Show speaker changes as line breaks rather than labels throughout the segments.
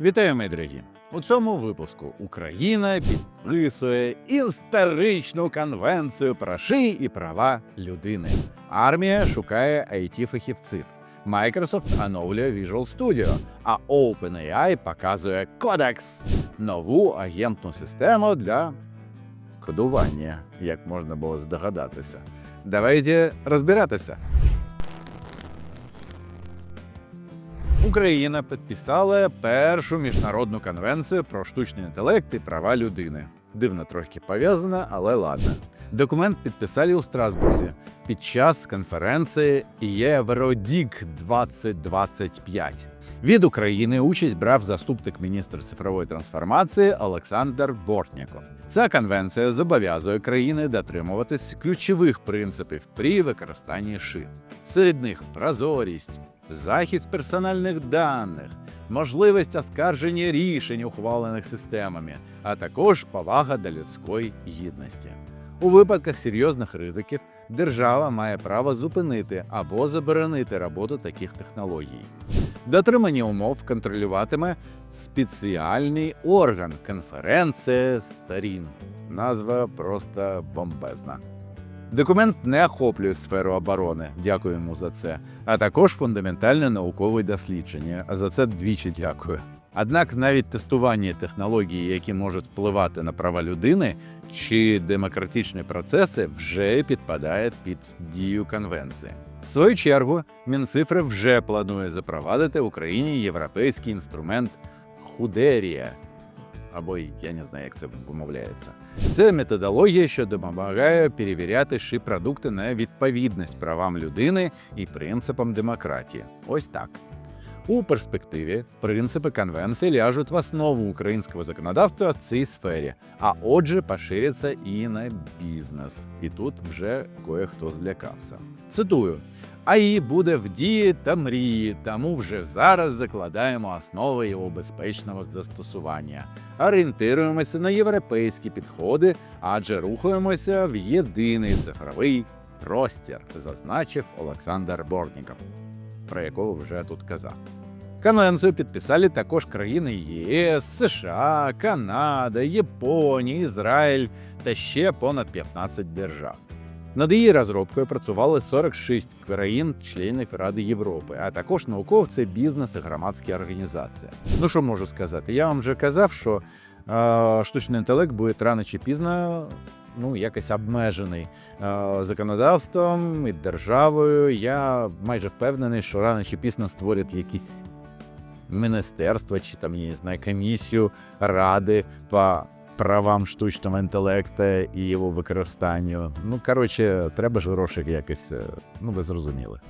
Вітаю, мої дорогі! У цьому випуску Україна підписує історичну конвенцію про ши і права людини. Армія шукає it фахівців Microsoft оновлює Visual Studio, а OpenAI показує Codex – нову агентну систему для кодування, як можна було здогадатися. Давайте розбиратися. Україна підписала першу міжнародну конвенцію про штучний інтелект і права людини. Дивно трохи пов'язано, але ладно. Документ підписали у Страсбурзі під час конференції Євродік 2025. Від України участь брав заступник міністра цифрової трансформації Олександр Бортніков. Ця конвенція зобов'язує країни дотримуватись ключових принципів при використанні шин. Серед них прозорість, захист персональних даних, можливість оскарження рішень, ухвалених системами, а також повага до людської гідності. У випадках серйозних ризиків держава має право зупинити або заборонити роботу таких технологій. Дотримання умов контролюватиме спеціальний орган конференція сторін. Назва просто бомбезна. Документ не охоплює сферу оборони, дякуємо за це, а також фундаментальне наукове дослідження. За це двічі дякую. Однак навіть тестування технологій, які можуть впливати на права людини чи демократичні процеси, вже підпадає під дію конвенції. В свою чергу, Мінцифри вже планує запровадити в Україні європейський інструмент Худерія. Або я не знаю, як це вимовляється. Це методологія, що допомагає перевіряти ши продукти на відповідність правам людини і принципам демократії. Ось так. У перспективі принципи конвенції ляжуть в основу українського законодавства в цій сфері, а отже, поширяться і на бізнес. І тут вже кое-хто злякався. Цитую. АІ буде в дії та мрії, тому вже зараз закладаємо основи його безпечного застосування. Орієнтируємося на європейські підходи, адже рухаємося в єдиний цифровий простір, зазначив Олександр Бортніков, про якого вже тут казав. Конвенцію підписали також країни ЄС, США, Канада, Японія, Ізраїль та ще понад 15 держав. Над її розробкою працювали 46 країн-членів Ради Європи, а також науковці, бізнес і громадські організації. Ну що можу сказати? Я вам вже казав, що е, штучний інтелект буде рано чи пізно ну, якось обмежений е, законодавством і державою. Я майже впевнений, що рано чи пізно створять якісь міністерства чи там, я не знаю, комісію ради по правам штучного інтелекту і його використанню. Ну, коротше, треба ж гроші якось, е, ну, ви зрозуміли.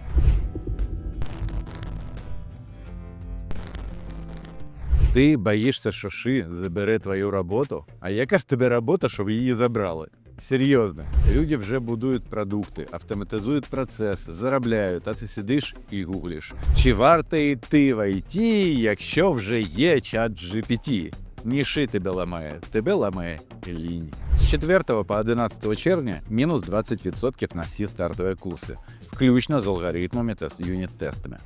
Ти боїшся, що Ши забере твою роботу? А яка ж тебе робота, щоб її забрали? Серйозно, люди вже будують продукти, автоматизують процеси, заробляють, а ти сидиш і гуглиш. Чи варто йти в IT, якщо вже є чат GPT? Ні ши тебе ламає, тебе ламає лінь. З 4 по 11 червня мінус 20% на всі стартові курси, включно з алгоритмами та з юніт-тестами.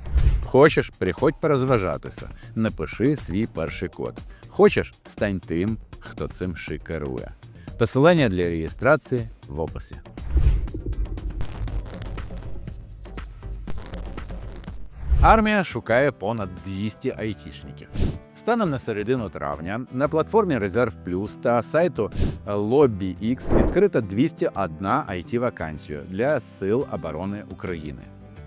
Хочеш, приходь порозважатися, напиши свій перший код. Хочеш, стань тим, хто цим ши керує. Посилання для реєстрації в описі. Армія шукає понад 200 айтішників. Станом на середину травня на платформі Резерв Плюс та сайту LobbyX відкрита 201 it вакансію для Сил оборони України.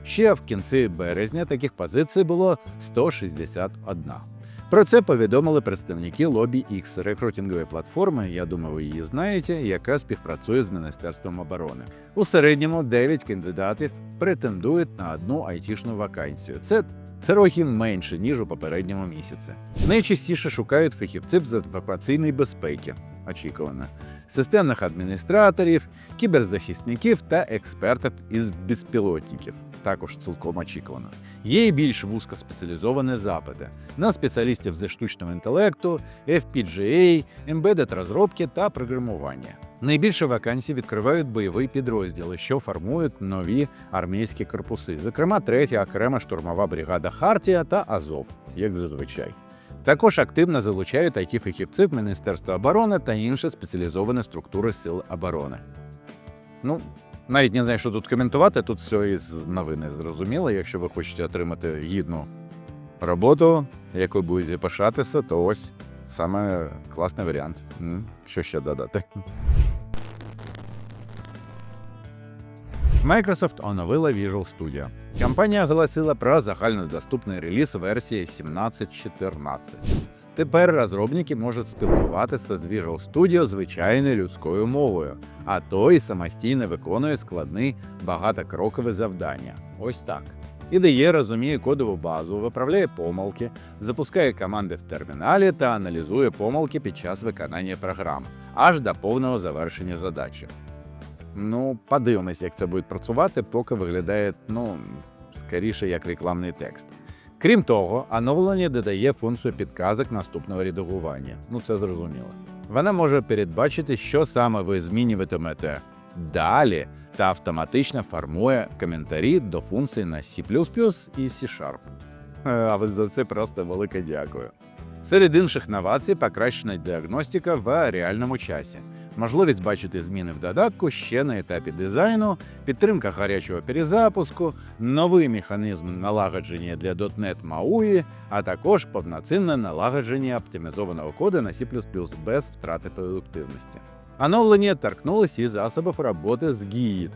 Ще в кінці березня таких позицій було 161. Про це повідомили представники LobbyX, рекрутингової платформи, я думаю, ви її знаєте, яка співпрацює з Міністерством оборони. У середньому 9 кандидатів претендують на одну айтішну вакансію. Це трохи менше, ніж у попередньому місяці. Найчастіше шукають фахівців з інформаційної безпеки, очікувано, системних адміністраторів, кіберзахисників та експертів із безпілотників. Також цілком очікувано. Є і більш вузькоспеціалізовані запити на спеціалістів зі штучного інтелекту, FPGA, embedded розробки та програмування. Найбільше вакансій відкривають бойові підрозділи, що формують нові армійські корпуси, зокрема, третя окрема штурмова бригада Хартія та Азов, як зазвичай. Також активно залучають it фахівців Міністерства оборони та інші спеціалізовані структури Сил оборони. Ну, навіть не знаю, що тут коментувати. Тут все із новини зрозуміло. Якщо ви хочете отримати гідну роботу, якою будете пишатися, то ось саме класний варіант. Що ще додати? Microsoft оновила Visual Studio. Компанія оголосила про загальнодоступний реліз версії 17.14. Тепер розробники можуть спілкуватися з Visual Studio звичайною людською мовою, а той самостійно виконує складні багатокрокові завдання. Ось так. IDE розуміє кодову базу, виправляє помилки, запускає команди в терміналі та аналізує помилки під час виконання програм, аж до повного завершення задачі. Ну, подивимось, як це буде працювати, поки виглядає, ну, скоріше як рекламний текст. Крім того, оновлення додає функцію підказок наступного редагування. Ну, це зрозуміло. Вона може передбачити, що саме ви змінюватимете далі, та автоматично формує коментарі до функцій на C і C-Sharp. Е, А ви за це просто велике дякую. Серед інших новацій покращена діагностика в реальному часі, можливість бачити зміни в додатку ще на етапі дизайну, підтримка гарячого перезапуску, новий механізм налагодження для .NET MAUI, а також повноцінне налагодження оптимізованого коду на C++ без втрати продуктивності. Оновлення торкнулося і засобів роботи з Git.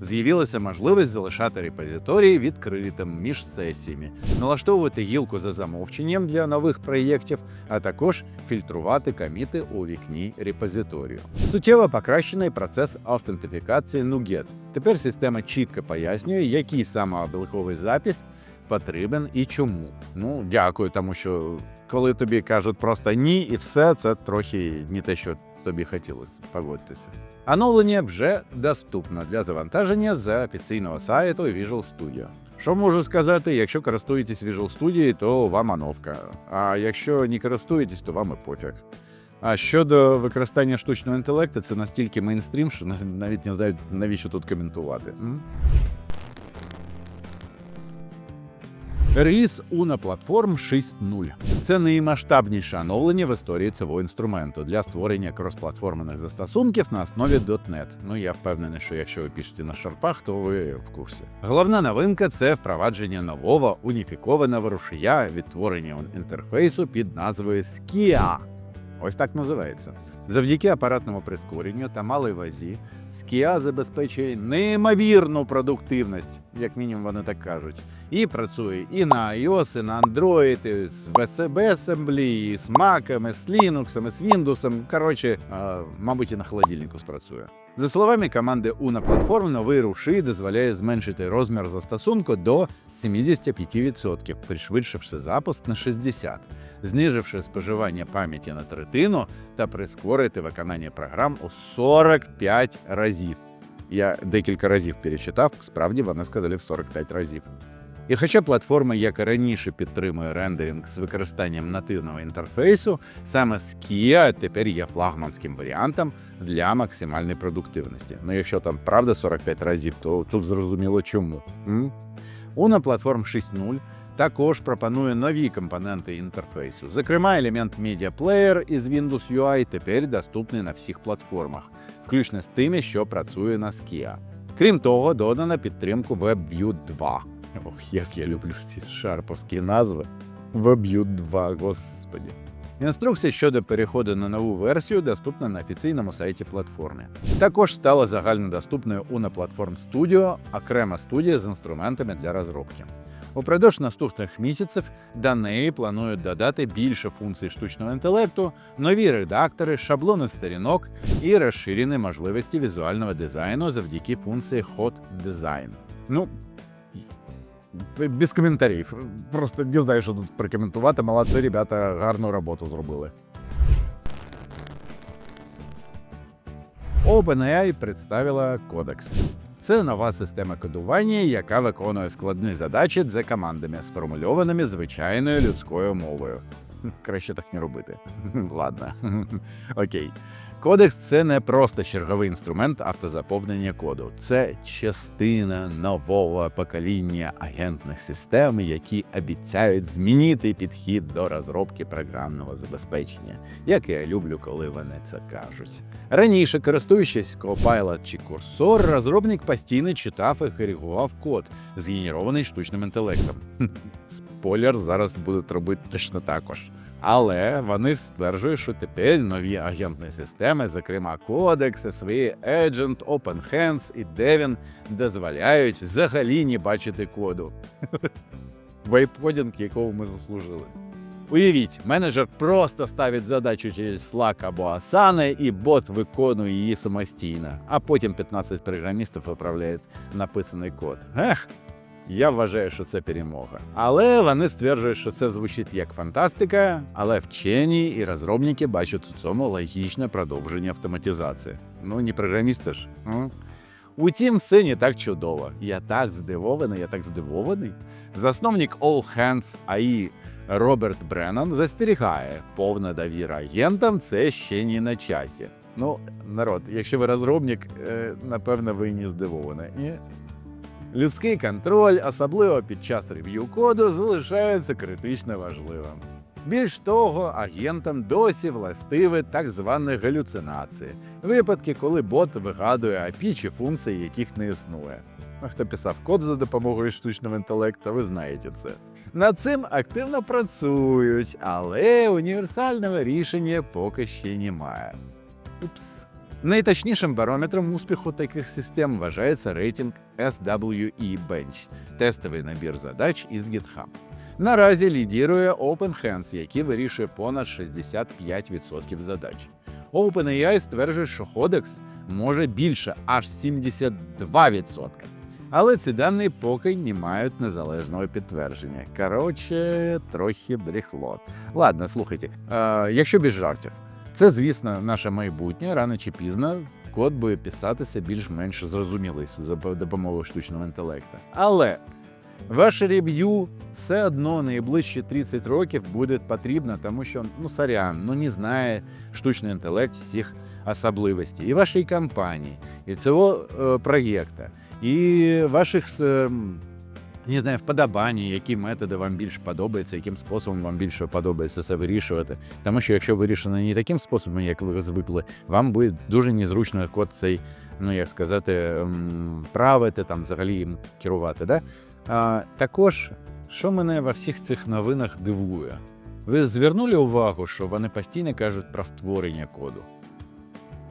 З'явилася можливість залишати репозиторії відкритим між сесіями, налаштовувати гілку за замовченням для нових проєктів, а також фільтрувати коміти у вікні репозиторію. Суттєво покращений процес автентифікації NuGet. Тепер система чітко пояснює, який саме обліковий запис потрібен і чому. Ну, дякую, тому що коли тобі кажуть просто ні, і все, це трохи не те, що тобі хотілося, погодьтеся. Оновлення вже доступно для завантаження з офіційного сайту Visual Studio. Що можу сказати, якщо користуєтесь Visual Studio, то вам оновка. А якщо не користуєтесь, то вам і пофіг. А щодо використання штучного інтелекту, це настільки мейнстрім, що навіть не знаю, навіщо тут коментувати. Реліз Una Platform 6.0. Це наймасштабніше оновлення в історії цього інструменту для створення кросплатформених застосунків на основі .NET. Ну я впевнений, що якщо ви пишете на шарпах, то ви в курсі. Головна новинка це впровадження нового уніфікованого рушія відтворення інтерфейсу під назвою Skia. Ось так називається. Завдяки апаратному прискоренню та малій вазі, Skia забезпечує неймовірну продуктивність, як мінімум вони так кажуть. І працює і на iOS, і на Android, і з VSB Assembly, і з Mac, і з Linux, і з Windows. Коротше, мабуть, і на холодильнику спрацює. За словами команди Una Platform, новий рушій дозволяє зменшити розмір застосунку до 75%, пришвидшивши запуск на 60%, зниживши споживання пам'яті на третину та прискорити виконання програм у 45 разів. Я декілька разів перечитав, справді вони сказали в 45 разів. І хоча платформа, як і раніше, підтримує рендеринг з використанням нативного інтерфейсу, саме Skia тепер є флагманським варіантом для максимальної продуктивності. Ну, якщо там правда 45 разів, то тут зрозуміло чому. М? Una Platform 6.0 також пропонує нові компоненти інтерфейсу. Зокрема, елемент Media Player із Windows UI тепер доступний на всіх платформах, включно з тими, що працює на Skia. Крім того, додана підтримку WebView 2. Ох, як я люблю ці шарповські назви. WebView 2, господі. Інструкція щодо переходу на нову версію доступна на офіційному сайті платформи. Також стала загальнодоступною Una Platform Studio, окрема студія з інструментами для розробки. Упродовж наступних місяців до неї планують додати більше функцій штучного інтелекту, нові редактори, шаблони сторінок і розширені можливості візуального дизайну завдяки функції Hot Design. Ну, без коментарів. Просто не знаю, що тут прокоментувати. Молодці, ребята, гарну роботу зробили. OpenAI представила Codex. Це нова система кодування, яка виконує складні задачі за командами, сформульованими звичайною людською мовою. Краще так не робити. Ладно. Окей. Кодекс це не просто черговий інструмент автозаповнення коду, це частина нового покоління агентних систем, які обіцяють змінити підхід до розробки програмного забезпечення, як я люблю, коли вони це кажуть. Раніше, користуючись Copilot чи Cursor, розробник постійно читав і коригував код, згенерований штучним інтелектом. Спойлер зараз будуть робити точно також. Але вони стверджують, що тепер нові агентні системи, зокрема Codex, SVE, Agent, OpenHands і Devin, дозволяють взагалі не бачити коду. Вейпкодінг, якого ми заслужили. Уявіть, менеджер просто ставить задачу через Slack або Asana, і бот виконує її самостійно, а потім 15 програмістів виправляють написаний код. Ех, я вважаю, що це перемога. Але вони стверджують, що це звучить як фантастика, але вчені і розробники бачать у цьому логічне продовження автоматизації. Ну, не програмісти ж. Ну. Утім, все не так чудово. Я так здивований, я так здивований. Засновник All Hands AI Роберт Бреннан застерігає, повна довіра агентам це ще не на часі. Ну, народ, якщо ви розробник, е, напевно, ви не здивовані. Ні? Людський контроль, особливо під час рев'ю коду, залишається критично важливим. Більш того, агентам досі властиві так звані галюцинації, випадки, коли бот вигадує API чи функції, яких не існує. А хто писав код за допомогою штучного інтелекту, ви знаєте це. Над цим активно працюють, але універсального рішення поки ще немає. Упс. Найточнішим барометром успіху таких систем вважається рейтинг SWE Bench – тестовий набір задач із GitHub. Наразі лідірує OpenHands, який вирішує понад 65% задач. OpenAI стверджує, що Codex може більше аж 72%. Але ці дані поки не мають незалежного підтвердження. Коротше, трохи брехло. Ладно, слухайте, е, якщо без жартів, це, звісно, наше майбутнє, рано чи пізно код буде писатися більш-менш зрозумілий за допомогою штучного інтелекту. Але ваше рев'ю все одно найближчі 30 років буде потрібно, тому що ну сорян, ну не знає штучний інтелект всіх особливостей і вашої компанії, і цього е, проєкту, і ваших е, не знаю, вподобань, які методи вам більш подобаються, яким способом вам більше подобається це вирішувати. Тому що якщо вирішено не таким способом, як ви звикли, вам буде дуже незручно код цей, ну як сказати, ем, правити, там взагалі їм керувати. Да? А, також, що мене во всіх цих новинах дивує, ви звернули увагу, що вони постійно кажуть про створення коду.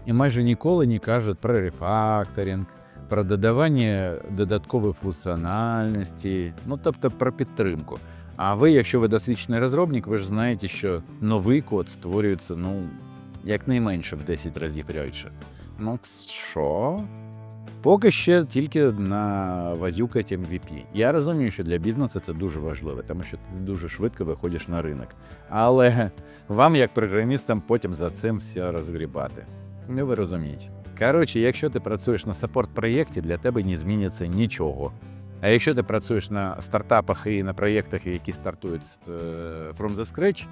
І майже ніколи не кажуть про рефакторинг, про додавання додаткової функціональності, ну тобто про підтримку. А ви, якщо ви досвідчений розробник, ви ж знаєте, що новий код створюється ну, якнайменше в 10 разів радше. Ну, що? Поки ще тільки на вазюкаті MVP. Я розумію, що для бізнесу це дуже важливо, тому що ти дуже швидко виходиш на ринок. Але вам, як програмістам, потім за цим все розгрібати. Ну, ви розумієте. Коротше, якщо ти працюєш на саппорт-проєкті, для тебе не зміниться нічого. А якщо ти працюєш на стартапах і на проєктах, які стартують е, from the scratch,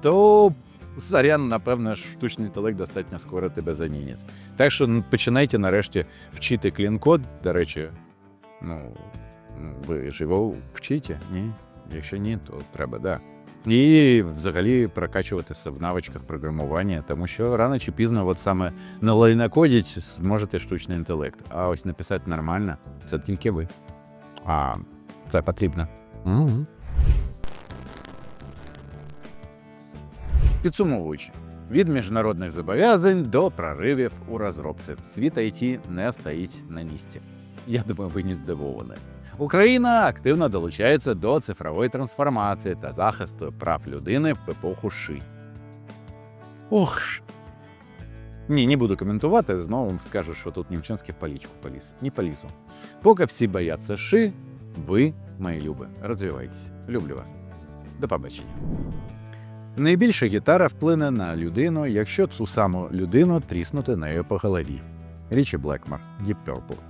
то сорян, напевно, штучний інтелект достатньо скоро тебе замінить. Так що ну, починайте нарешті вчити клін-код. До речі, ну, ви ж його вчите? Ні? Якщо ні, то треба. Да. І взагалі прокачуватися в навичках програмування, тому що рано чи пізно, от саме на лайнокоді зможете штучний інтелект. А ось написати нормально це тільки ви. А це потрібно. Угу. Підсумовуючи, від міжнародних зобов'язань до проривів у розробці. Світ IT не стоїть на місці. Я думаю, ви не здивовані. Україна активно долучається до цифрової трансформації та захисту прав людини в епоху ши. Ох. Ні, не буду коментувати, знову скажу, що тут Німчинський в полічку поліз. Не полізу. Поки всі бояться ши, ви, мої люби, розвивайтесь. Люблю вас. До побачення. Найбільша гітара вплине на людину, якщо цю саму людину тріснути нею по голові. Річі Блекмар, Deep Purple.